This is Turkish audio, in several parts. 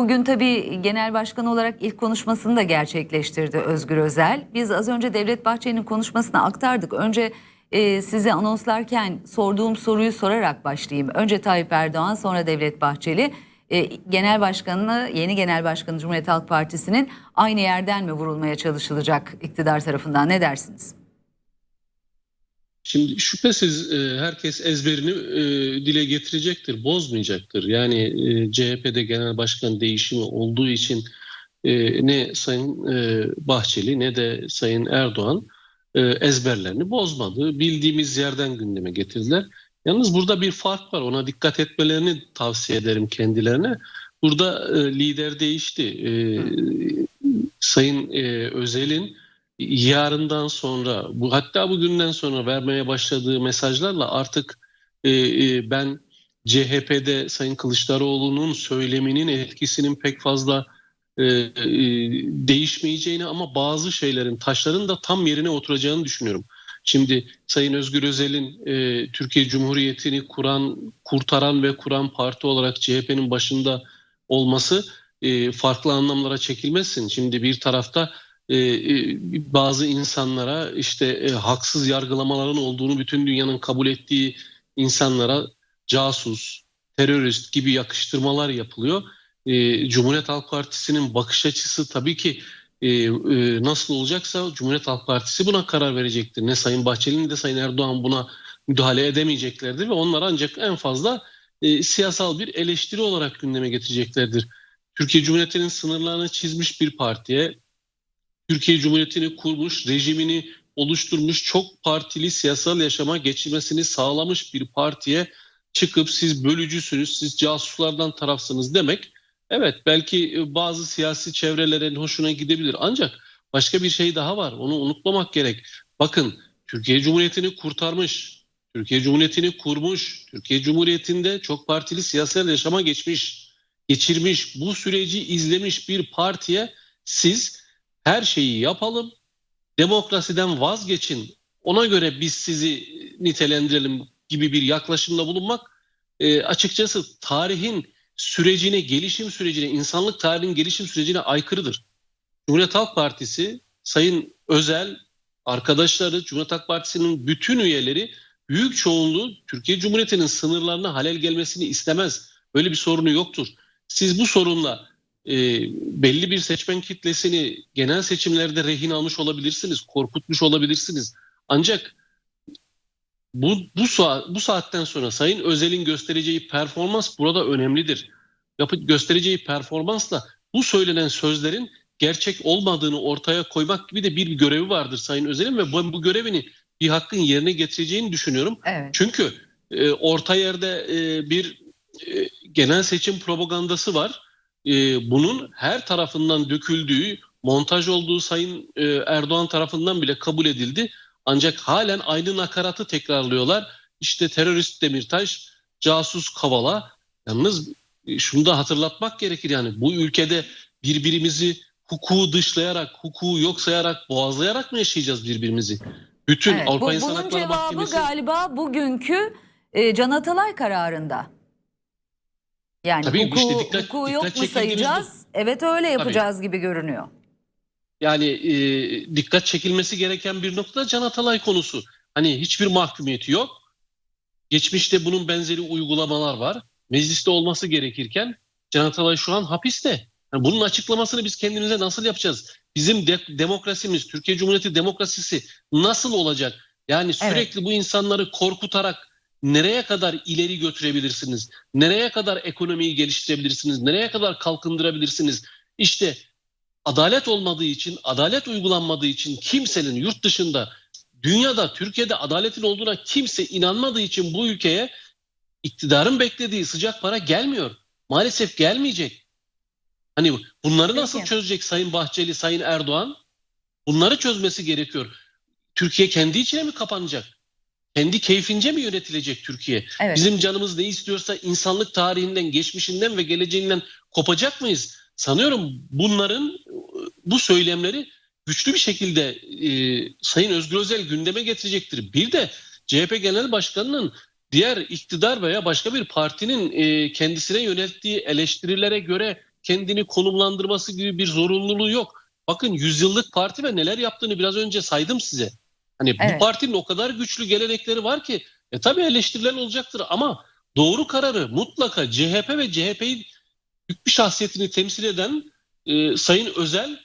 Bugün tabii genel başkan olarak ilk konuşmasını da gerçekleştirdi Özgür Özel. Biz az önce Devlet Bahçeli'nin konuşmasını aktardık. Önce e, size anonslarken sorduğum soruyu sorarak başlayayım. Önce Tayyip Erdoğan sonra Devlet Bahçeli. E, genel başkanını, yeni genel başkanı Cumhuriyet Halk Partisi'nin aynı yerden mi vurulmaya çalışılacak iktidar tarafından ne dersiniz? Şimdi şüphesiz e, herkes ezberini e, dile getirecektir, bozmayacaktır. Yani e, CHP'de genel başkan değişimi olduğu için ne Sayın Bahçeli ne de Sayın Erdoğan ezberlerini bozmadı. Bildiğimiz yerden gündeme getirdiler. Yalnız burada bir fark var. Ona dikkat etmelerini tavsiye ederim kendilerine. Burada lider değişti. Sayın Özel'in yarından sonra bu hatta bugünden sonra vermeye başladığı mesajlarla artık e, e, ben CHP'de Sayın Kılıçdaroğlu'nun söyleminin etkisinin pek fazla e, e, değişmeyeceğini ama bazı şeylerin taşların da tam yerine oturacağını düşünüyorum. Şimdi Sayın Özgür Özel'in e, Türkiye Cumhuriyeti'ni kuran, kurtaran ve kuran parti olarak CHP'nin başında olması e, farklı anlamlara çekilmesin. Şimdi bir tarafta bazı insanlara işte e, haksız yargılamaların olduğunu bütün dünyanın kabul ettiği insanlara casus, terörist gibi yakıştırmalar yapılıyor. E, Cumhuriyet Halk Partisi'nin bakış açısı tabii ki e, e, nasıl olacaksa Cumhuriyet Halk Partisi buna karar verecektir. Ne Sayın Bahçeli ne de Sayın Erdoğan buna müdahale edemeyeceklerdir ve onlar ancak en fazla e, siyasal bir eleştiri olarak gündeme getireceklerdir. Türkiye Cumhuriyeti'nin sınırlarını çizmiş bir partiye Türkiye Cumhuriyeti'ni kurmuş, rejimini oluşturmuş, çok partili siyasal yaşama geçirmesini sağlamış bir partiye çıkıp siz bölücüsünüz, siz casuslardan tarafsınız demek evet belki bazı siyasi çevrelerin hoşuna gidebilir ancak başka bir şey daha var. Onu unutmamak gerek. Bakın Türkiye Cumhuriyeti'ni kurtarmış, Türkiye Cumhuriyeti'ni kurmuş, Türkiye Cumhuriyeti'nde çok partili siyasal yaşama geçmiş, geçirmiş, bu süreci izlemiş bir partiye siz her şeyi yapalım, demokrasiden vazgeçin, ona göre biz sizi nitelendirelim gibi bir yaklaşımda bulunmak e, açıkçası tarihin sürecine, gelişim sürecine, insanlık tarihinin gelişim sürecine aykırıdır. Cumhuriyet Halk Partisi, Sayın Özel, arkadaşları, Cumhuriyet Halk Partisi'nin bütün üyeleri büyük çoğunluğu Türkiye Cumhuriyeti'nin sınırlarına halel gelmesini istemez. Böyle bir sorunu yoktur. Siz bu sorunla e, belli bir seçmen kitlesini genel seçimlerde rehin almış olabilirsiniz, korkutmuş olabilirsiniz. Ancak bu bu saat bu saatten sonra Sayın Özel'in göstereceği performans burada önemlidir. Yapı göstereceği performansla bu söylenen sözlerin gerçek olmadığını ortaya koymak gibi de bir görevi vardır Sayın Özel'in ve bu, bu görevini bir hakkın yerine getireceğini düşünüyorum. Evet. Çünkü e, orta yerde e, bir e, genel seçim propagandası var e, bunun her tarafından döküldüğü, montaj olduğu Sayın e, Erdoğan tarafından bile kabul edildi. Ancak halen aynı nakaratı tekrarlıyorlar. İşte terörist Demirtaş, casus Kavala. Yalnız e, şunu da hatırlatmak gerekir yani bu ülkede birbirimizi hukuku dışlayarak, hukuku yok sayarak, boğazlayarak mı yaşayacağız birbirimizi? Bütün Evet, Avrupa bu, İnsan bunun Hakları cevabı Mahkemesi... galiba bugünkü e, Can Atalay kararında. Yani Tabii hukuku, işte dikkat- hukuku dikkat yok mu sayacağız? Evet öyle yapacağız gibi görünüyor. Yani e, dikkat çekilmesi gereken bir nokta Can Atalay konusu. Hani hiçbir mahkumiyeti yok. Geçmişte bunun benzeri uygulamalar var. Mecliste olması gerekirken Can Atalay şu an hapiste. Yani bunun açıklamasını biz kendimize nasıl yapacağız? Bizim de- demokrasimiz, Türkiye Cumhuriyeti demokrasisi nasıl olacak? Yani sürekli bu insanları korkutarak nereye kadar ileri götürebilirsiniz? Nereye kadar ekonomiyi geliştirebilirsiniz? Nereye kadar kalkındırabilirsiniz? İşte adalet olmadığı için, adalet uygulanmadığı için kimsenin yurt dışında, dünyada, Türkiye'de adaletin olduğuna kimse inanmadığı için bu ülkeye iktidarın beklediği sıcak para gelmiyor. Maalesef gelmeyecek. Hani bunları nasıl Peki. çözecek Sayın Bahçeli, Sayın Erdoğan? Bunları çözmesi gerekiyor. Türkiye kendi içine mi kapanacak? Kendi keyfince mi yönetilecek Türkiye? Evet. Bizim canımız ne istiyorsa insanlık tarihinden, geçmişinden ve geleceğinden kopacak mıyız? Sanıyorum bunların bu söylemleri güçlü bir şekilde e, Sayın Özgür Özel gündeme getirecektir. Bir de CHP Genel Başkanı'nın diğer iktidar veya başka bir partinin e, kendisine yönelttiği eleştirilere göre kendini konumlandırması gibi bir zorunluluğu yok. Bakın yüzyıllık parti ve neler yaptığını biraz önce saydım size. Hani Evet. bu partinin o kadar güçlü gelenekleri var ki e tabii eleştiriler olacaktır ama doğru kararı mutlaka CHP ve CHP'yi büyük bir şahsiyetini temsil eden e, Sayın Özel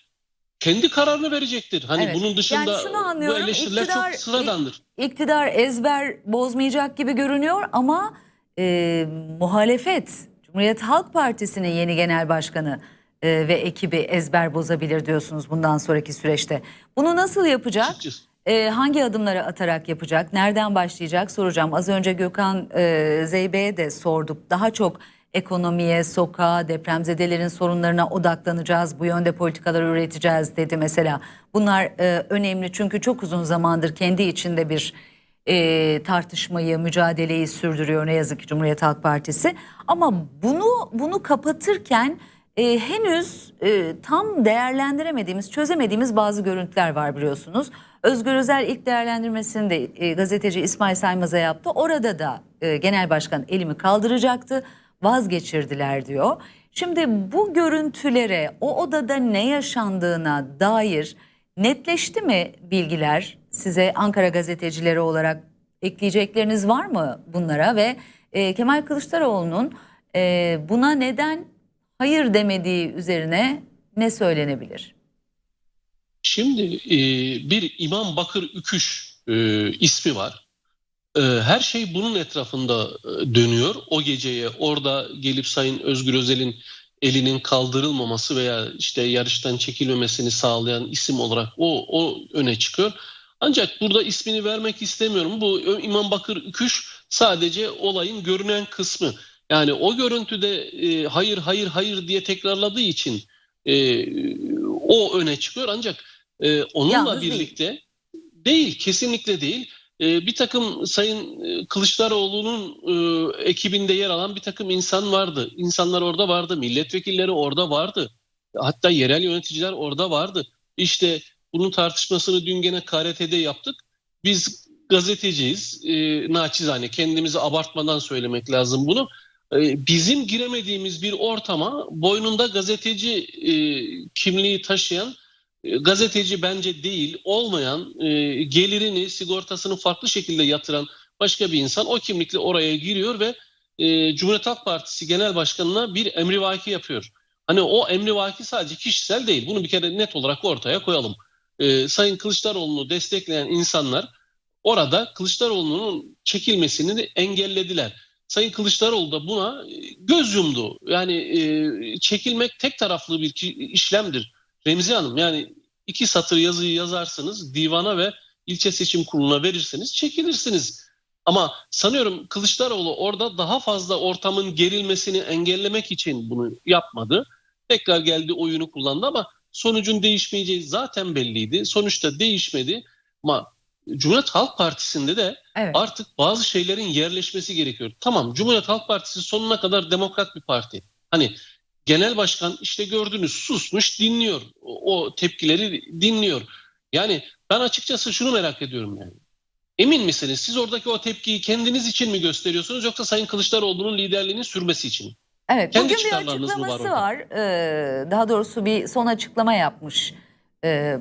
kendi kararını verecektir. Hani Evet. bunun dışında Yani şunu bu eleştiriler iktidar- çok sıradandır. İktidar ezber bozmayacak gibi görünüyor ama e, muhalefet Cumhuriyet Halk Partisi'nin yeni genel başkanı e, ve ekibi ezber bozabilir diyorsunuz bundan sonraki süreçte. Bunu nasıl yapacak? Açıkçası. E, hangi adımları atarak yapacak? Nereden başlayacak soracağım. Az önce Gökhan e, Zeybe'ye de sorduk. Daha çok ekonomiye, sokağa, depremzedelerin sorunlarına odaklanacağız. Bu yönde politikalar üreteceğiz dedi mesela. Bunlar e, önemli çünkü çok uzun zamandır kendi içinde bir e, tartışmayı, mücadeleyi sürdürüyor ne yazık ki Cumhuriyet Halk Partisi. Ama bunu bunu kapatırken e, henüz e, tam değerlendiremediğimiz, çözemediğimiz bazı görüntüler var biliyorsunuz. Özgür Özel ilk değerlendirmesini de e, gazeteci İsmail Saymaz'a yaptı. Orada da e, genel başkan elimi kaldıracaktı, vazgeçirdiler diyor. Şimdi bu görüntülere, o odada ne yaşandığına dair netleşti mi bilgiler? Size Ankara gazetecileri olarak ekleyecekleriniz var mı bunlara ve e, Kemal Kılıçdaroğlu'nun e, buna neden hayır demediği üzerine ne söylenebilir? Şimdi e, bir İmam Bakır Üküş e, ismi var. E, her şey bunun etrafında e, dönüyor. O geceye orada gelip Sayın Özgür Özel'in elinin kaldırılmaması veya işte yarıştan çekilmemesini sağlayan isim olarak o, o öne çıkıyor. Ancak burada ismini vermek istemiyorum. Bu Ö- İmam Bakır Üküş sadece olayın görünen kısmı. Yani o görüntüde e, hayır hayır hayır diye tekrarladığı için e, o öne çıkıyor. Ancak e, onunla Yalnız değil. birlikte değil. kesinlikle değil. E, bir takım Sayın e, Kılıçdaroğlu'nun e, ekibinde yer alan bir takım insan vardı. İnsanlar orada vardı. Milletvekilleri orada vardı. Hatta yerel yöneticiler orada vardı. İşte bunun tartışmasını dün gene KRT'de yaptık. Biz gazeteciyiz. E, naçizane kendimizi abartmadan söylemek lazım bunu. E, bizim giremediğimiz bir ortama boynunda gazeteci e, kimliği taşıyan gazeteci bence değil olmayan e, gelirini sigortasını farklı şekilde yatıran başka bir insan o kimlikle oraya giriyor ve e, Cumhuriyet Halk Partisi Genel Başkanı'na bir emrivaki yapıyor. Hani o emrivaki sadece kişisel değil. Bunu bir kere net olarak ortaya koyalım. E, Sayın Kılıçdaroğlu'nu destekleyen insanlar orada Kılıçdaroğlu'nun çekilmesini engellediler. Sayın Kılıçdaroğlu da buna e, göz yumdu. Yani e, çekilmek tek taraflı bir işlemdir. Remzi Hanım yani iki satır yazıyı yazarsınız divana ve ilçe seçim kuruluna verirseniz çekilirsiniz. Ama sanıyorum Kılıçdaroğlu orada daha fazla ortamın gerilmesini engellemek için bunu yapmadı. Tekrar geldi oyunu kullandı ama sonucun değişmeyeceği zaten belliydi. Sonuçta değişmedi ama Cumhuriyet Halk Partisi'nde de Evet. artık bazı şeylerin yerleşmesi gerekiyor. Tamam Cumhuriyet Halk Partisi sonuna kadar demokrat bir parti. Hani genel başkan işte gördünüz susmuş dinliyor. O, o tepkileri dinliyor. Yani ben açıkçası şunu merak ediyorum yani. Emin misiniz siz oradaki o tepkiyi kendiniz için mi gösteriyorsunuz yoksa Sayın Kılıçdaroğlu'nun liderliğini sürmesi için mi? Evet, Kendi bugün bir var açıklaması orada? var. Ee, daha doğrusu bir son açıklama yapmış ee,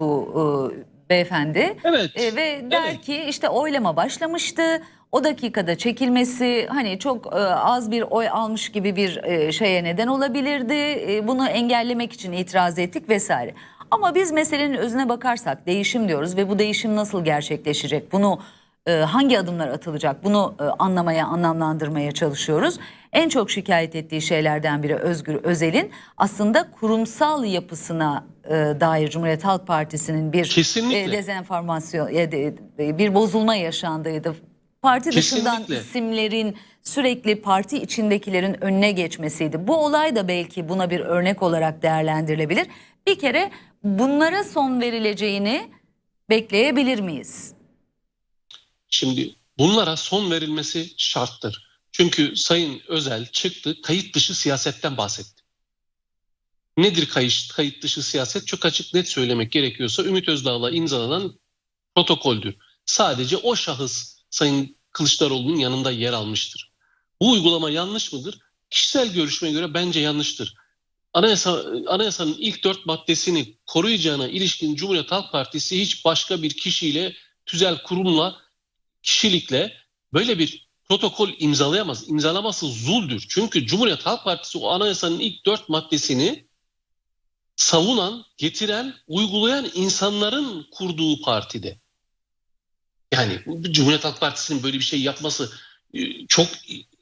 bu e, beyefendi. Evet. E, ve der Evet. ki işte oylama başlamıştı. O dakikada çekilmesi hani çok e, az bir oy almış gibi bir e, şeye neden olabilirdi. E, bunu engellemek için itiraz ettik vesaire. Ama biz meselenin özüne bakarsak değişim diyoruz ve bu değişim nasıl gerçekleşecek? Bunu e, hangi adımlar atılacak? Bunu e, anlamaya, anlamlandırmaya çalışıyoruz. En çok şikayet ettiği şeylerden biri Özgür Özel'in aslında kurumsal yapısına e, dair Cumhuriyet Halk Partisi'nin bir Kesinlikle. e, dezenformasyon ya de- bir bozulma yaşandıydı. Parti dışından Kesinlikle. isimlerin sürekli parti içindekilerin önüne geçmesiydi. Bu olay da belki buna bir örnek olarak değerlendirilebilir. Bir kere bunlara son verileceğini bekleyebilir miyiz? Şimdi bunlara son verilmesi şarttır. Çünkü Sayın Özel çıktı kayıt dışı siyasetten bahsetti. Nedir kayıt, kayıt dışı siyaset? Çok açık net söylemek gerekiyorsa Ümit Özdağ'la imzalanan protokoldür. Sadece o şahıs Sayın Kılıçdaroğlu'nun yanında yer almıştır. Bu uygulama yanlış mıdır? kişisel görüşme göre bence yanlıştır. Anayasa, anayasanın ilk dört maddesini koruyacağına ilişkin Cumhuriyet Halk Partisi hiç başka bir kişiyle, tüzel kurumla, kişilikle böyle bir protokol imzalayamaz. İmzalaması zuldür. Çünkü Cumhuriyet Halk Partisi o anayasanın ilk dört maddesini savunan, getiren, uygulayan insanların kurduğu partide. Yani Cumhuriyet Halk Partisi'nin böyle bir şey yapması e, çok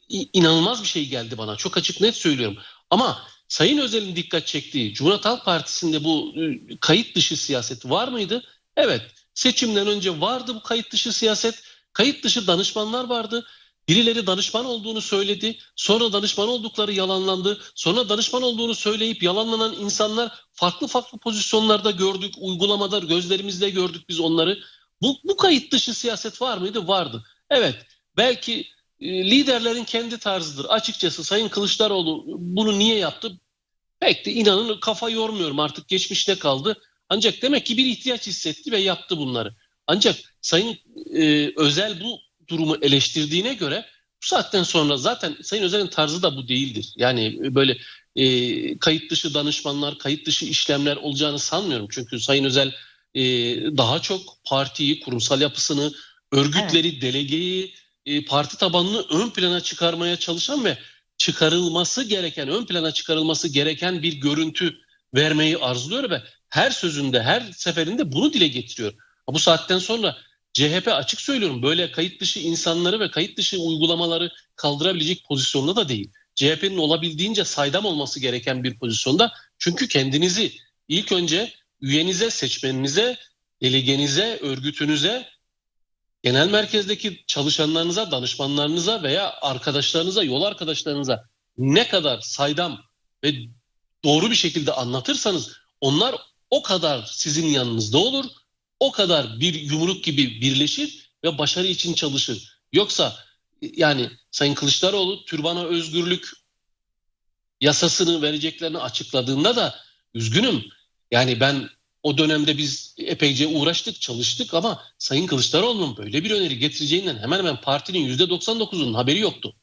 inanılmaz bir şey geldi bana. Çok açık net söylüyorum. Ama Sayın Özel'in dikkat çektiği Cumhuriyet Halk Partisi'nde bu e, kayıt dışı siyaset var mıydı? Evet. Seçimden önce vardı bu kayıt dışı siyaset. Kayıt dışı danışmanlar vardı. Birileri danışman olduğunu söyledi. Sonra danışman oldukları yalanlandı. Sonra danışman olduğunu söyleyip yalanlanan insanlar farklı farklı pozisyonlarda gördük. Uygulamada gözlerimizle gördük biz onları. Bu, bu kayıt dışı siyaset var mıydı? Vardı. Evet. Belki e, liderlerin kendi tarzıdır. Açıkçası Sayın Kılıçdaroğlu bunu niye yaptı? Pek de inanın kafa yormuyorum artık geçmişte kaldı. Ancak demek ki bir ihtiyaç hissetti ve yaptı bunları. Ancak Sayın e, Özel bu durumu eleştirdiğine göre bu saatten sonra zaten Sayın Özel'in tarzı da bu değildir. Yani böyle e, kayıt dışı danışmanlar, kayıt dışı işlemler olacağını sanmıyorum. Çünkü Sayın Özel e, daha çok partiyi, kurumsal yapısını, örgütleri, delegeyi, e, parti tabanını ön plana çıkarmaya çalışan ve çıkarılması gereken, ön plana çıkarılması gereken bir görüntü vermeyi arzuluyor ve her sözünde, her seferinde bunu dile getiriyor. Bu saatten sonra CHP açık söylüyorum böyle kayıt dışı insanları ve kayıt dışı uygulamaları kaldırabilecek pozisyonda da değil. CHP'nin olabildiğince saydam olması gereken bir pozisyonda. Çünkü kendinizi ilk önce üyenize, seçmeninize, delegenize, örgütünüze, genel merkezdeki çalışanlarınıza, danışmanlarınıza veya arkadaşlarınıza, yol arkadaşlarınıza ne kadar saydam ve doğru bir şekilde anlatırsanız onlar o kadar sizin yanınızda olur o kadar bir yumruk gibi birleşir ve başarı için çalışır. Yoksa yani Sayın Kılıçdaroğlu türbana özgürlük yasasını vereceklerini açıkladığında da üzgünüm. Yani ben o dönemde biz epeyce uğraştık, çalıştık ama Sayın Kılıçdaroğlu'nun böyle bir öneri getireceğinden hemen hemen partinin %99'unun haberi yoktu.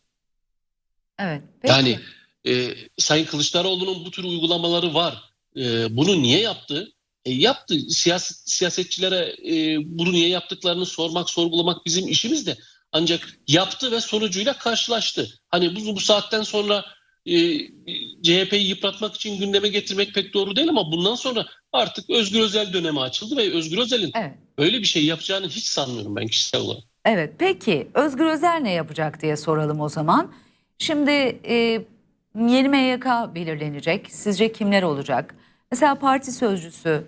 Evet. Peki. Yani e, Sayın Kılıçdaroğlu'nun bu tür uygulamaları var. E, bunu niye yaptı? E, yaptı. Siyaset, siyasetçilere e, bunu niye yaptıklarını sormak, sorgulamak bizim işimiz de. Ancak yaptı ve sonucuyla karşılaştı. Hani bu, bu saatten sonra e, CHP'yi yıpratmak için gündeme getirmek pek doğru değil ama bundan sonra artık Özgür Özel dönemi açıldı ve Özgür Özel'in Evet. öyle bir şey yapacağını hiç sanmıyorum ben kişisel olarak. Evet peki Özgür Özel ne yapacak diye soralım o zaman. Şimdi e, yeni MYK belirlenecek. Sizce kimler olacak? Mesela parti sözcüsü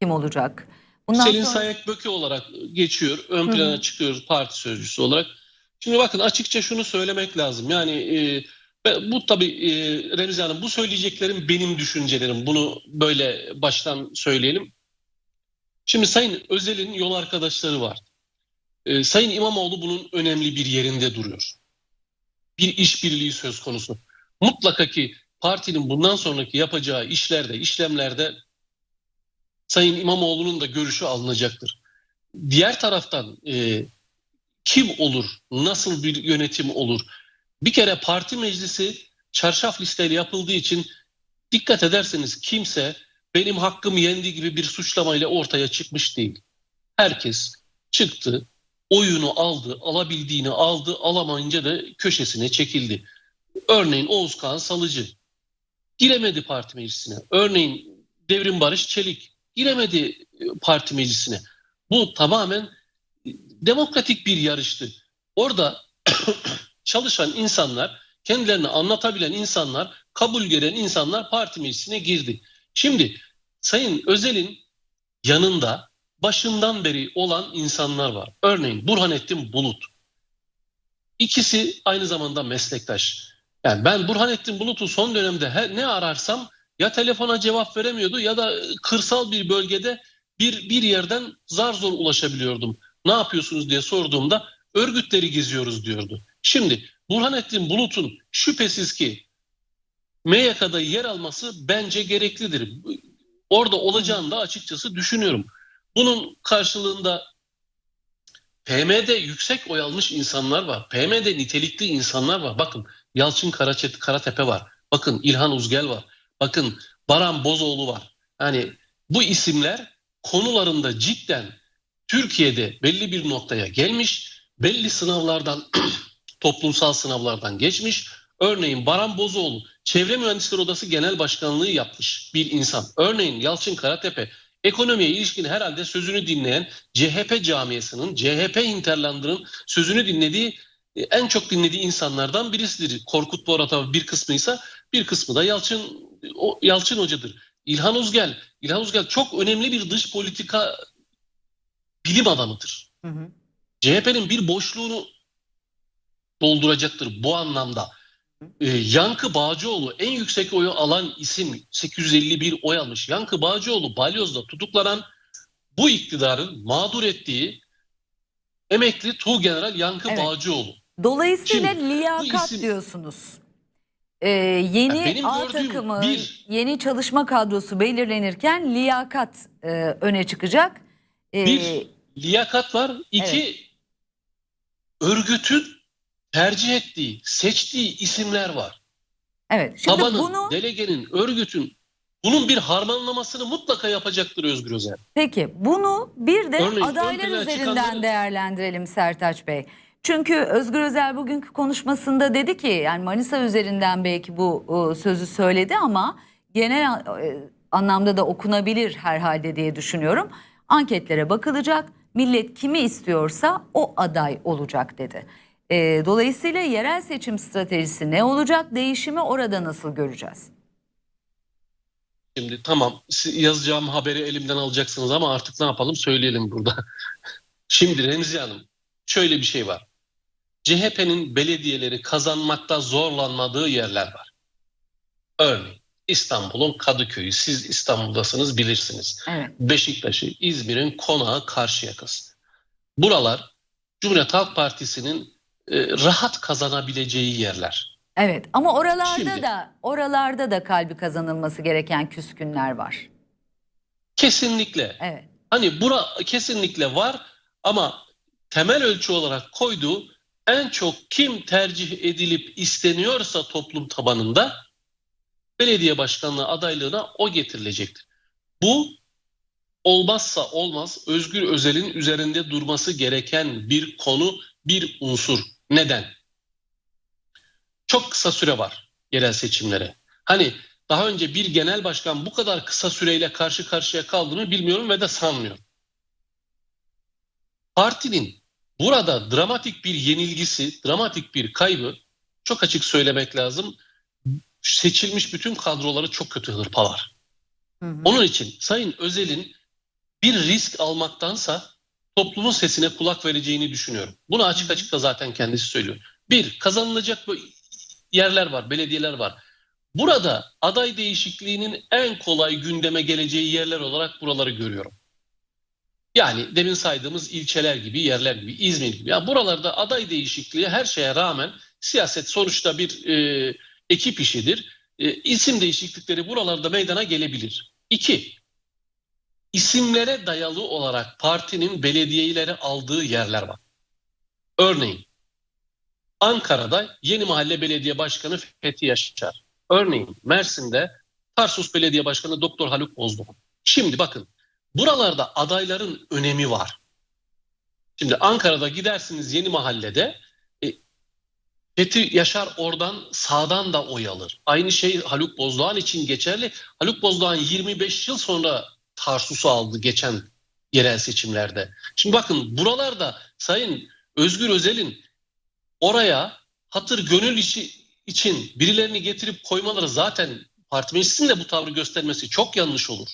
kim olacak? Bundan Selin sonra- Sayak Böke olarak geçiyor. Ön plana çıkıyoruz parti sözcüsü olarak. Şimdi bakın açıkça şunu söylemek lazım. Yani e, ve bu tabii e, Remzi Hanım bu söyleyeceklerim benim düşüncelerim. Bunu böyle baştan söyleyelim. Şimdi Sayın Özel'in yol arkadaşları var. E, Sayın İmamoğlu bunun önemli bir yerinde duruyor. Bir işbirliği söz konusu. Mutlaka ki partinin bundan sonraki yapacağı işlerde, işlemlerde Sayın İmamoğlu'nun da görüşü alınacaktır. Diğer taraftan e, kim olur, nasıl bir yönetim olur? Bir kere parti meclisi çarşaf listeyle yapıldığı için dikkat ederseniz kimse benim hakkım yendi gibi bir suçlamayla ortaya çıkmış değil. Herkes çıktı, oyunu aldı, alabildiğini aldı, alamayınca da köşesine çekildi. Örneğin Oğuz Kağan Salıcı giremedi parti meclisine. Örneğin Devrim Barış Çelik giremedi e, parti meclisine. Bu tamamen e, demokratik bir yarıştı. Orada çalışan insanlar, kendilerini anlatabilen insanlar, kabul gören insanlar parti meclisine girdi. Şimdi Sayın Özel'in yanında başından beri olan insanlar var. Örneğin Burhanettin Bulut. İkisi aynı zamanda meslektaş. Yani ben Burhanettin Bulut'u son dönemde her, ne ararsam ya telefona cevap veremiyordu ya da kırsal bir bölgede bir bir yerden zar zor ulaşabiliyordum. Ne yapıyorsunuz diye sorduğumda örgütleri geziyoruz diyordu. Şimdi Burhanettin Bulut'un şüphesiz ki MYK'da yer alması bence gereklidir. Orada olacağını da açıkçası düşünüyorum. Bunun karşılığında PM'de yüksek oy almış insanlar var. PM'de nitelikli insanlar var. Bakın Yalçın Karaçet, Karatepe var. Bakın İlhan Uzgel var. Bakın Baran Bozoğlu var. Yani bu isimler konularında cidden Türkiye'de belli bir noktaya gelmiş, belli sınavlardan, toplumsal sınavlardan geçmiş. Örneğin Baran Bozoğlu Çevre Mühendisleri Odası Genel Başkanlığı yapmış bir insan. Örneğin Yalçın Karatepe ekonomiye ilişkin herhalde sözünü dinleyen CHP camiasının, CHP Hinterland'ın sözünü dinlediği en çok dinlediği insanlardan birisidir. Korkut Bora tabii bir kısmıysa bir kısmı da Yalçın o, Yalçın Hoca'dır. İlhan Uzgel, İlhan Uzgel çok önemli bir dış politika bilim adamıdır. Hı hı. CHP'nin bir boşluğunu dolduracaktır bu anlamda. Ee, Yankı Bağcıoğlu en yüksek oyu alan isim 851 oy almış. Yankı Bağcıoğlu Balyoz'da tutuklanan bu iktidarın mağdur ettiği emekli Tuğgeneral Yankı Evet. Bağcıoğlu. Dolayısıyla Şimdi, liyakat isim- diyorsunuz. Ee, yeni Ya benim A takımı, bir- yeni çalışma kadrosu belirlenirken liyakat e, öne çıkacak. Ee, Bir liyakat var. iki örgütün tercih ettiği, seçtiği isimler var. evet. Şimdi Tabanın, bunu delegenin, örgütün bunun bir harmanlamasını mutlaka yapacaktır Özgür Özel. Peki bunu bir de Örneğin adaylar üzerinden çıkanları- değerlendirelim Sertaç Bey. Çünkü Özgür Özel bugünkü konuşmasında dedi ki yani Manisa üzerinden belki bu e, sözü söyledi ama genel e, anlamda da okunabilir herhalde diye düşünüyorum. Anketlere bakılacak. Millet kimi istiyorsa o aday olacak dedi. E, dolayısıyla yerel seçim stratejisi ne olacak? Değişimi orada nasıl göreceğiz? Şimdi tamam yazacağım haberi elimden alacaksınız ama artık ne yapalım söyleyelim burada. Şimdi Remzi Hanım şöyle bir şey var. CHP'nin belediyeleri kazanmakta zorlanmadığı yerler var. Örneğin İstanbul'un Kadıköy'ü siz İstanbul'dasınız bilirsiniz. Evet. Beşiktaş'ı, İzmir'in Konağı, Karşıyaka'sı. Buralar Cumhuriyet Halk Partisi'nin rahat kazanabileceği yerler. Evet ama oralarda Şimdi- da oralarda da kalbi kazanılması gereken küskünler var. Kesinlikle. Evet. Hani bura kesinlikle var ama temel ölçü olarak koyduğu en çok kim tercih edilip isteniyorsa toplum tabanında belediye başkanlığı adaylığına o getirilecektir. Bu olmazsa olmaz Özgür Özel'in üzerinde durması gereken bir konu, bir unsur. Neden? Çok kısa süre var yerel seçimlere. Hani daha önce bir genel başkan bu kadar kısa süreyle karşı karşıya kaldığını bilmiyorum ve de sanmıyorum. Partinin burada dramatik bir yenilgisi, dramatik bir kaybı çok açık söylemek lazım. Seçilmiş bütün kadroları çok kötü hırpalar. Hı hı. Onun için Sayın Özel'in bir risk almaktansa toplumun sesine kulak vereceğini düşünüyorum. Bunu açık açık da zaten kendisi söylüyor. Bir, kazanılacak yerler var, belediyeler var. Burada aday değişikliğinin en kolay gündeme geleceği yerler olarak buraları görüyorum. Yani demin saydığımız ilçeler gibi, yerler gibi, İzmir gibi. Ya buralarda aday değişikliği her şeye rağmen siyaset sonuçta bir e, ekip işidir. E, isim değişiklikleri buralarda meydana gelebilir. İki, isimlere dayalı olarak partinin belediyeleri aldığı yerler var. Örneğin Ankara'da Yeni Mahalle Belediye Başkanı Fethi Yaşar. Örneğin Mersin'de Tarsus Belediye Başkanı Doktor Haluk Bozdoğan. Şimdi bakın buralarda adayların önemi var. Şimdi Ankara'da gidersiniz Yeni Mahalle'de e, Fethi Yaşar oradan sağdan da oy alır. Aynı şey Haluk Bozdoğan için geçerli. Haluk Bozdoğan 25 yıl sonra Tarsus'u aldı geçen yerel seçimlerde. Şimdi bakın buralarda Sayın Özgür Özel'in oraya hatır gönül işi için birilerini getirip koymaları zaten parti meclisinin de bu tavrı göstermesi çok yanlış olur.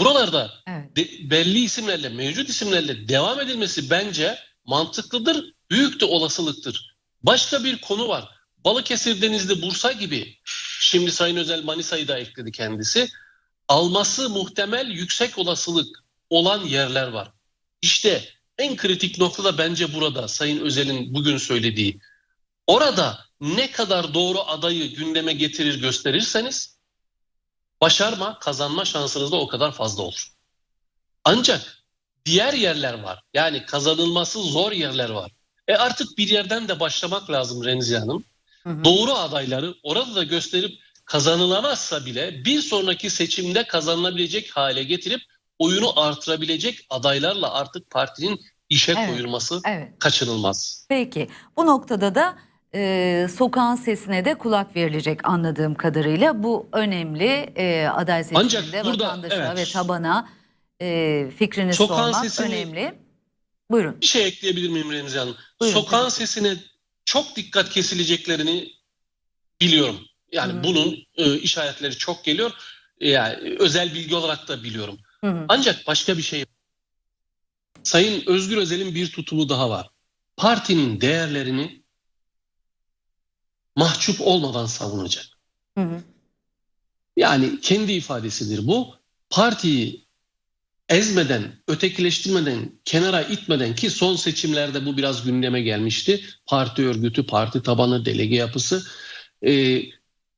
Buralarda Evet. de- belli isimlerle, mevcut isimlerle devam edilmesi bence mantıklıdır, büyük de olasılıktır. Başka bir konu var. Balıkesir, Denizli, Bursa gibi şimdi Sayın Özel Manisa'yı da ekledi kendisi. Alması muhtemel yüksek olasılık olan yerler var. İşte en kritik nokta da bence burada Sayın Özel'in bugün söylediği. Orada ne kadar doğru adayı gündeme getirir gösterirseniz başarma, kazanma şansınız da o kadar fazla olur. Ancak diğer yerler var. Yani kazanılması zor yerler var. E artık bir yerden de başlamak lazım Remzi Hanım. doğru adayları orada da gösterip kazanılamazsa bile bir sonraki seçimde kazanılabilecek hale getirip oyunu artırabilecek adaylarla artık partinin işe Evet. koyulması Evet. kaçınılmaz. Peki bu noktada da e, sokağın sesine de kulak verilecek anladığım kadarıyla. Bu önemli e, aday Ancak seçiminde burada, vatandaşa evet. ve tabana e, fikrini Sokağın sormak sesini- önemli. Buyurun. Bir şey ekleyebilir miyim Remzi Hanım? Buyurun, Sokağın tabii. sesine çok dikkat kesileceklerini biliyorum. Yani Hı hı. bunun e, işaretleri çok geliyor. E, Yani özel bilgi olarak da biliyorum. Hı hı. Ancak başka bir şey Sayın Özgür Özel'in bir tutumu daha var. Partinin değerlerini mahcup olmadan savunacak. Hı hı. Yani kendi ifadesidir bu. Partiyi ezmeden, ötekileştirmeden, kenara itmeden ki son seçimlerde bu biraz gündeme gelmişti. Parti örgütü, parti tabanı, delege yapısı. Ee,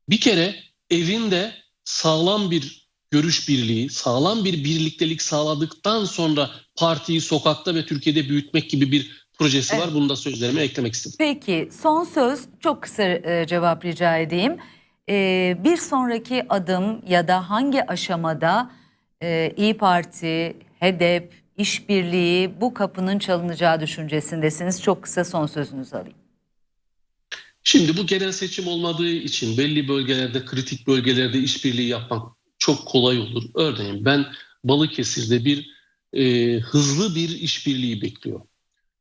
bir kere evinde sağlam bir görüş birliği, sağlam bir birliktelik sağladıktan sonra partiyi sokakta ve Türkiye'de büyütmek gibi bir projesi Evet. var. Bunu da sözlerime eklemek istedim. Peki son söz çok kısa e, cevap rica edeyim. E, bir sonraki adım ya da hangi aşamada e, İyi Parti, HEDEP, işbirliği bu kapının çalınacağı düşüncesindesiniz? Çok kısa son sözünüzü alayım. Şimdi bu genel seçim olmadığı için belli bölgelerde, kritik bölgelerde işbirliği yapmak çok kolay olur. Örneğin ben Balıkesir'de bir e, hızlı bir işbirliği bekliyorum.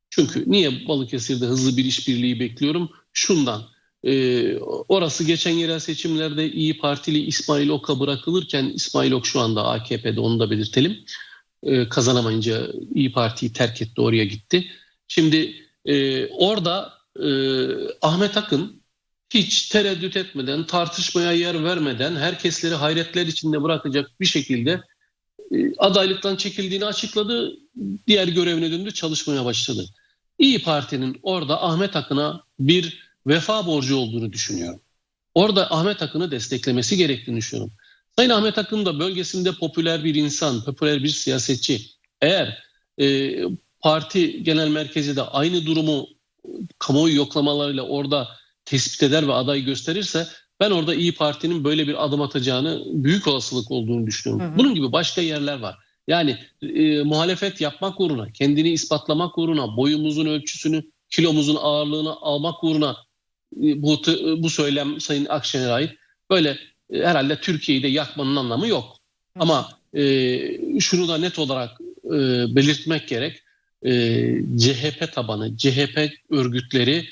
Çünkü niye Balıkesir'de hızlı bir işbirliği bekliyorum? Şundan, e, orası geçen yerel seçimlerde İyi Partili İsmail Ok'a bırakılırken İsmail Ok şu anda AKP'de onu da belirtelim. E, kazanamayınca İyi Parti'yi terk etti, oraya gitti. Şimdi e, orada e, Ahmet Akın hiç tereddüt etmeden, tartışmaya yer vermeden, herkesleri hayretler içinde bırakacak bir şekilde e, adaylıktan çekildiğini açıkladı. Diğer görevine döndü, çalışmaya başladı. İyi Parti'nin orada Ahmet Akın'a bir vefa borcu olduğunu düşünüyorum. Orada Ahmet Akın'ı desteklemesi gerektiğini düşünüyorum. Sayın Ahmet Akın da bölgesinde popüler bir insan, popüler bir siyasetçi. Eğer e, parti genel merkezi de aynı durumu kamuoyu yoklamalarıyla orada tespit eder ve aday gösterirse ben orada İyi Parti'nin böyle bir adım atacağını büyük olasılık olduğunu düşünüyorum. Hı hı. Bunun gibi başka yerler var. Yani e, muhalefet yapmak uğruna, kendini ispatlamak uğruna, boyumuzun ölçüsünü, kilomuzun ağırlığını almak uğruna e, bu t- bu söylem Sayın Akşener'e ait. Böyle e, herhalde Türkiye'yi de yakmanın anlamı yok. Hı. Ama e, şunu da net olarak e, belirtmek gerek. E, CHP tabanı, CHP örgütleri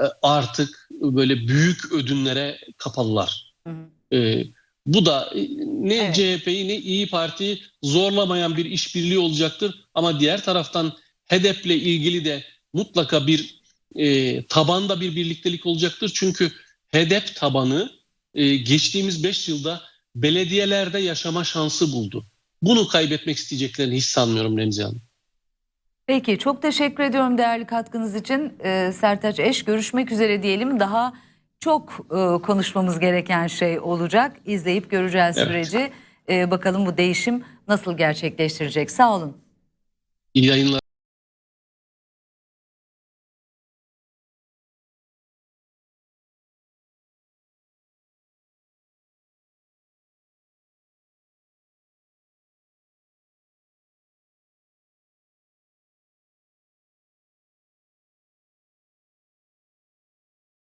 e, artık böyle büyük ödünlere kapalılar. Hı hı. E, bu da e, ne Evet. CHP'yi ne İyi Parti'yi zorlamayan bir işbirliği olacaktır. Ama diğer taraftan HEDEP'le ilgili de mutlaka bir e, tabanda bir birliktelik olacaktır. Çünkü HEDEP tabanı e, geçtiğimiz 5 yılda belediyelerde yaşama şansı buldu. Bunu kaybetmek isteyeceklerini hiç sanmıyorum Remzi Hanım. Peki çok teşekkür ediyorum değerli katkınız için. Ee, Sertaç Eş görüşmek üzere diyelim. Daha çok e, konuşmamız gereken şey olacak. İzleyip göreceğiz Evet. süreci. Ee, bakalım bu değişim nasıl gerçekleştirecek. Sağ olun. İyi yayınlar.